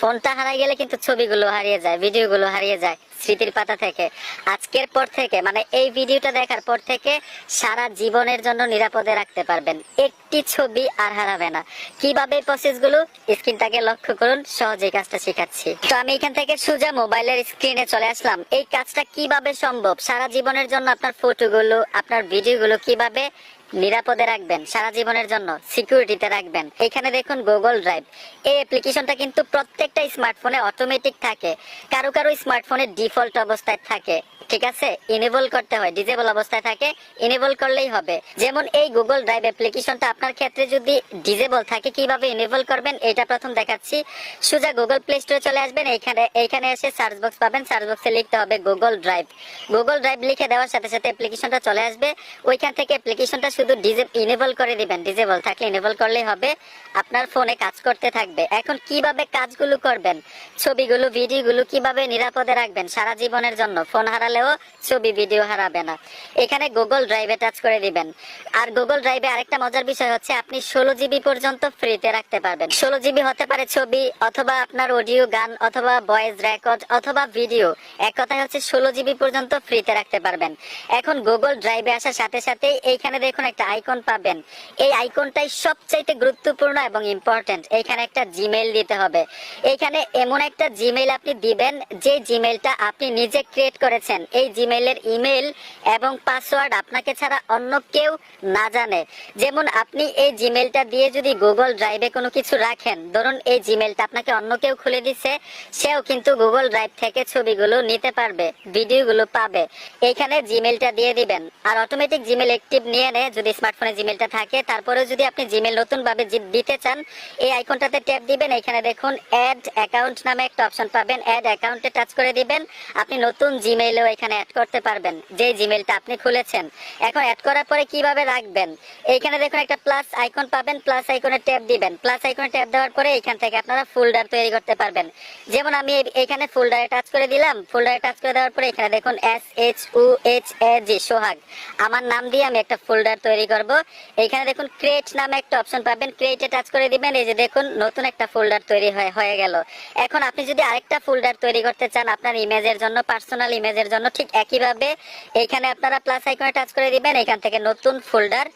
ফোনটা হারাই গেলে কিন্তু ছবিগুলো হারিয়ে যায়, ভিডিওগুলো হারিয়ে যায় স্মৃতির পাতা থেকে। আজকের পর থেকে মানে এই ভিডিওটা দেখার পর থেকে সারা জীবনের জন্য নিরাপদে রাখতে পারবেন। একটি ছবি আর হারাবে না। কীভাবে প্রসেসগুলো স্ক্রিনটাকে লক্ষ্য করুন, সহজেই কাজটা শেখাচ্ছি। তো আমি এখান থেকে সোজা মোবাইলের স্ক্রিনে চলে আসলাম। এই কাজটা কীভাবে সম্ভব? সারা জীবনের জন্য আপনার ফটোগুলো আপনার ভিডিওগুলো কীভাবে নিরাপদে রাখবেন, সারা জীবনের জন্য, সিকিউরিটিতে রাখবেন। এখানে দেখুন গুগল ড্রাইভ। এই অ্যাপ্লিকেশনটা কিন্তু প্রত্যেকটা স্মার্টফোনে অটোমেটিক থাকে। কারও কারও স্মার্টফোনে ডিফল্ট অবস্থায় থাকে। ঠিক আছে? ইনেবল করতে হয় ডিজেবল অবস্থায় থাকে ইনেবল করলেই হবে। যেমন এই গুগল ড্রাইভ অ্যাপ্লিকেশনটা আপনার ক্ষেত্রে যদি ডিজেবল থাকে, কীভাবে ইনেবল করবেন? এটা প্রথম দেখাচ্ছি। সোজা গুগল প্লে স্টোরে চলে আসবেন। এইখানে এইখানে এসে সার্চ বক্স পাবেন। সার্চ বক্সে লিখতে হবে গুগল ড্রাইভ গুগল ড্রাইভ লিখে দেওয়ার সাথে সাথে অ্যাপ্লিকেশনটা চলে আসবে। ওইখান থেকে অ্যাপ্লিকেশনটা শুধু ডিজে ইনেবল করে দিবেন। ডিজেবল থাকলে ইনেবল করলেই হবে। আপনার ফোনে কাজ করতে থাকবে। এখন কীভাবে কাজগুলো করবেন? ছবিগুলো, ভিডিওগুলো কীভাবে নিরাপদে রাখবেন? সারা জীবনের জন্য। ফোন হারালেও ছবি, ভিডিও হারাবে না। এখানে গুগল ড্রাইভে টাচ করে দিবেন। আর গুগল ড্রাইভে আরেকটা মজার বিষয় হচ্ছে, আপনি ষোলো জিবি পর্যন্ত ফ্রিতে রাখতে পারবেন। ষোলো জিবি হতে পারে ছবি অথবা আপনার অডিও গান অথবা ভয়েস রেকর্ড অথবা ভিডিও এক কথায় হচ্ছে, ষোলো জিবি পর্যন্ত ফ্রিতে রাখতে পারবেন। এখন গুগল ড্রাইভে আসার সাথে সাথে এইখানে দেখুন একটা আইকন পাবেন। এই আইকনটাই সবচাইতে গুরুত্বপূর্ণ এবং ইম্পর্টেন্ট এইখানে একটা জিমেইল দিতে হবে। এইখানে এমন একটা জিমেইল আপনি দিবেন, যে জিমেইলটা আপনি নিজে ক্রিয়েট করেছেন। এই জিমেইলের ইমেল এবং পাসওয়ার্ড আপনাকে ছাড়া অন্য কেউ না জানে। যেমন আপনি এই জিমেইলটা দিয়ে যদি গুগল ড্রাইভে কোনো কিছু রাখেন, ধরুন এই জিমেইলটা আপনাকে অন্য কেউ খুলে দিছে, সেও কিন্তু গুগল ড্রাইভ থেকে ছবিগুলো নিতে পারবে, ভিডিওগুলো পাবে। এইখানে জিমেইলটা দিয়ে দিবেন। আর অটোমেটিক জিমেইল অ্যাক্টিভ নিয়ে নেয় যদি স্মার্টফোনে জিমেইলটা থাকে তারপরে যদি আপনি জিমেইল নতুন ভাবে দিতে চান, এই আইকনটাতে ট্যাপ দিবেন। এখানে দেখুন, অ্যাড অ্যাকাউন্ট নামে একটা অপশন পাবেন। অ্যাড অ্যাকাউন্টে টাচ করে দিবেন। আপনি নতুন জিমেইলও এখানে অ্যাড করতে পারবেন। যে জিমেইলটা আপনি খুলেছেন। এখন অ্যাড করার পরে কীভাবে রাখবেন? এইখানে দেখুন একটা প্লাস আইকন পাবেন। প্লাস আইকনে ট্যাপ দিবেন। প্লাস আইকনে ট্যাপ দেওয়ার পরে এখান থেকে আপনারা ফোল্ডার তৈরি করতে পারবেন। যেমন আমি এখানে ফোল্ডারে টাচ করে দিলাম। ফোল্ডারে টাচ করে দেওয়ার পরে এখানে দেখুন S H O H A G Sohag. আমার নাম দিয়ে আমি একটা ফোল্ডার তৈরি করব। এখানে দেখুন ক্রিয়েট নামে একটা অপশন পাবেন। ক্রিয়েটে টাচ করে দিবেন। এই যে দেখুন, নতুন একটা ফোল্ডার তৈরি হয়ে গেল। এখন আপনি যদি আরেকটা ফোল্ডার তৈরি করতে চান আপনার ইমেজের জন্য পার্সোনাল ইমেজের জন্য ঠিক একইভাবে এইখানে আপনারা প্লাস আইকনে টাচ করে দিবেন, এখান থেকে নতুন ফোল্ডার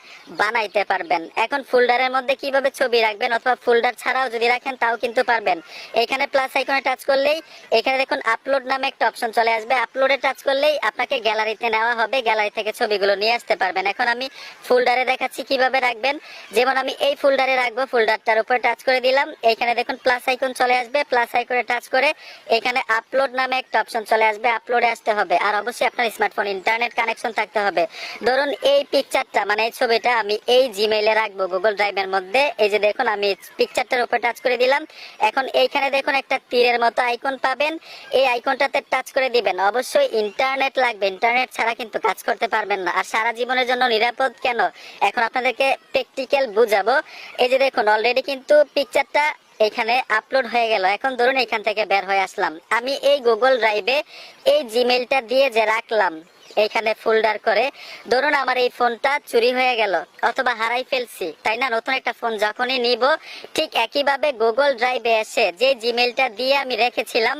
বানাইতে পারবেন। এখন ফোল্ডারের মধ্যে কীভাবে ছবি রাখবেন অথবা ফোল্ডার ছাড়াও যদি রাখেন, তাও কিন্তু পারবেন। এখানে প্লাস আইকনে টাচ করলেই এখানে দেখুন আপলোড নামে একটা অপশন চলে আসবে। আপলোডে টাচ করলেই আপনাকে গ্যালারিতে নেওয়া হবে গ্যালারি থেকে ছবিগুলো নিয়ে আসতে পারবেন। এখন আমি ফোল্ডারে দেখাচ্ছি কীভাবে রাখবেন। যেমন আমি এই ফোল্ডারে রাখব ফোল্ডারটার উপর টাচ করে দিলাম। এখানে দেখুন প্লাস আইকন চলে আসবে। প্লাস আইকনে টাচ করে এখানে আপলোড নামে একটা অপশন চলে আসবে। আপলোডে আসতে হবে। আর অবশ্যই আপনার স্মার্টফোন ইন্টারনেট কানেকশন থাকতে হবে। ধরুন এই পিকচারটা মানে এই ছবিটা আমি এই জিমেইলে রাখব গুগল ড্রাইভের মধ্যে। এই যে দেখুন, আমি পিকচারটার উপর টাচ করে দিলাম। এখন এইখানে দেখুন একটা তীরের মতো আইকন পাবেন। এই আইকনটাতে টাচ করে দিবেন। অবশ্যই ইন্টারনেট লাগবে। ইন্টারনেট ছাড়া কিন্তু কাজ করতে পারবেন না। আর সারা জীবনের জন্য নিরাপদ কেন? এখন আপনাদেরকে প্র্যাকটিক্যাল বুঝাবো। এই যে দেখুন অলরেডি কিন্তু পিকচারটা এখানে আপলোড হয়ে গেল। এখন ধরুন এখান থেকে বের হয়ে আসলাম। আমি এই গুগল ড্রাইভে এই জিমেলটা দিয়ে যে রাখলাম এখানে ফোল্ডার করে, ধরুন আমার এই ফোনটা চুরি হয়ে গেল অথবা হারাই ফেলছি। তাই না? নতুন একটা ফোন যখনই নিব, ঠিক একইভাবে গুগল ড্রাইভে এসে যে জিমেলটা দিয়ে আমি রেখেছিলাম,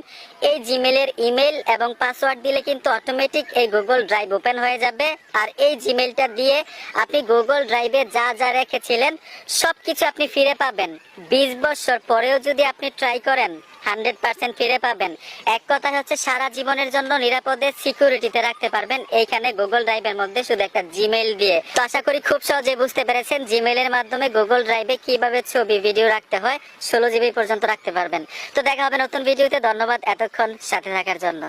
এই জিমেলের ইমেল এবং পাসওয়ার্ড দিলে কিন্তু অটোমেটিক এই গুগল ড্রাইভ ওপেন হয়ে যাবে। আর এই জিমেলটা দিয়ে আপনি গুগল ড্রাইভে যা যা রেখেছিলেন, সবকিছু আপনি ফিরে পাবেন। বিশ বছর পরেও যদি আপনি ট্রাই করেন হান্ড্রেড পার্সেন্ট ফিরে পাবেন। এক কথা হচ্ছে সারা জীবনের জন্য নিরাপদে সিকিউরিটিতে রাখতে পারবেন। এইখানে গুগল ড্রাইভের মধ্যে শুধু একটা জিমেইল দিয়ে। তো আশা করি খুব সহজে বুঝতে পেরেছেন জিমেইলের মাধ্যমে গুগল ড্রাইভে কীভাবে ছবি, ভিডিও রাখতে হয়, ষোলো জিবি পর্যন্ত রাখতে পারবেন। তো দেখা হবে নতুন ভিডিওতে। ধন্যবাদ এতক্ষণ সাথে থাকার জন্য।